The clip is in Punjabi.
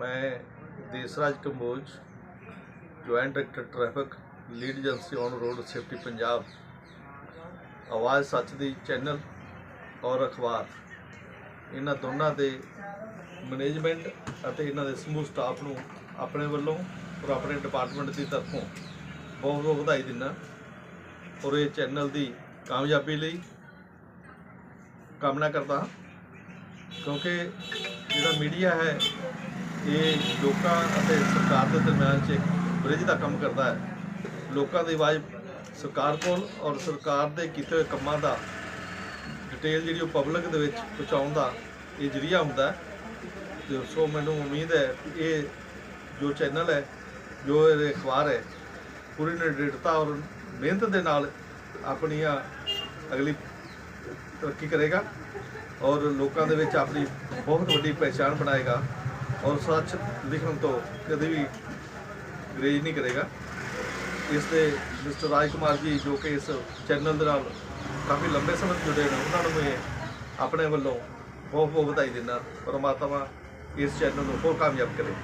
ਮੈਂ Desraj Kamboj joint director traffic lead agency on road safety Punjab. ਆਵਾਜ਼ ਸੱਚ ਦੀ ਚੈਨਲ ਔਰ ਅਖਬਾਰ। ਇਹਨਾਂ ਦੋਨਾਂ ਦੇ ਮੈਨੇਜਮੈਂਟ ਅਤੇ ਇਹਨਾਂ ਦੇ ਸਮੂਹ ਸਟਾਫ ਨੂੰ ਆਪਣੇ ਵੱਲੋਂ ਔਰ ਆਪਣੇ ਡਿਪਾਰਟਮੈਂਟ ਦੀ ਤਰਫੋਂ ਬਹੁਤ ਬਹੁਤ ਵਧਾਈ ਦਿੰਦਾ। ਔਰ ਇਹ ਚੈਨਲ ਦੀ ਕਾਮਯਾਬੀ ਲਈ ਕਾਮਨਾ ਕਰਦਾ ਹਾਂ। ਕਿਉਂਕਿ ਜਿਹੜਾ ਮੀਡੀਆ ਹੈ ਇਹ ਲੋਕਾਂ ਅਤੇ ਸਰਕਾਰ ਦੇ ਦਰਮਿਆਨ 'ਚ ਇੱਕ ਬ੍ਰਿਜ ਦਾ ਕੰਮ ਕਰਦਾ ਹੈ। ਲੋਕਾਂ ਦੀ ਆਵਾਜ਼ ਸਰਕਾਰ ਕੋਲ ਔਰ ਸਰਕਾਰ ਦੇ ਕੀਤੇ ਹੋਏ ਕੰਮਾਂ ਦਾ ਡਿਟੇਲ ਜਿਹੜੀ ਉਹ ਪਬਲਿਕ ਦੇ ਵਿੱਚ ਪਹੁੰਚਾਉਣ ਦਾ ਇਹ ਜਰੀਆ ਹੁੰਦਾ ਤੇ ਸੋ ਮੈਨੂੰ ਉਮੀਦ ਹੈ ਇਹ ਜੋ ਚੈਨਲ ਹੈ, ਜੋ ਇਹ ਅਖਬਾਰ ਹੈ, ਪੂਰੀ ਨਿਡਰਤਾ ਔਰ ਮਿਹਨਤ ਦੇ ਨਾਲ ਆਪਣੀਆਂ ਅਗਲੀ ਤਰੱਕੀ ਕਰੇਗਾ ਔਰ ਲੋਕਾਂ ਦੇ ਵਿੱਚ ਆਪਣੀ ਬਹੁਤ ਵੱਡੀ ਪਹਿਚਾਣ ਬਣਾਏਗਾ। ਔਰ ਸੱਚ ਲਿਖਣ ਤੋਂ ਕਦੇ ਵੀ ਗਰੇਜ ਨਹੀਂ ਕਰੇਗਾ। ਇਸ ਦੇ ਮਿਸਟਰ ਰਾਜ ਕੁਮਾਰ ਜੀ ਜੋ ਕਿ ਇਸ ਚੈਨਲ ਦੇ ਨਾਲ ਕਾਫੀ ਲੰਬੇ ਸਮੇਂ ਤੋਂ ਜੁੜੇ ਨੇ, ਉਹਨਾਂ ਨੂੰ ਮੈਂ ਆਪਣੇ ਵੱਲੋਂ ਬਹੁਤ ਬਹੁਤ ਵਧਾਈ ਦਿੰਦਾ। ਪਰਮਾਤਮਾ ਇਸ ਚੈਨਲ ਨੂੰ ਹੋਰ ਕਾਮਯਾਬ ਕਰੇ।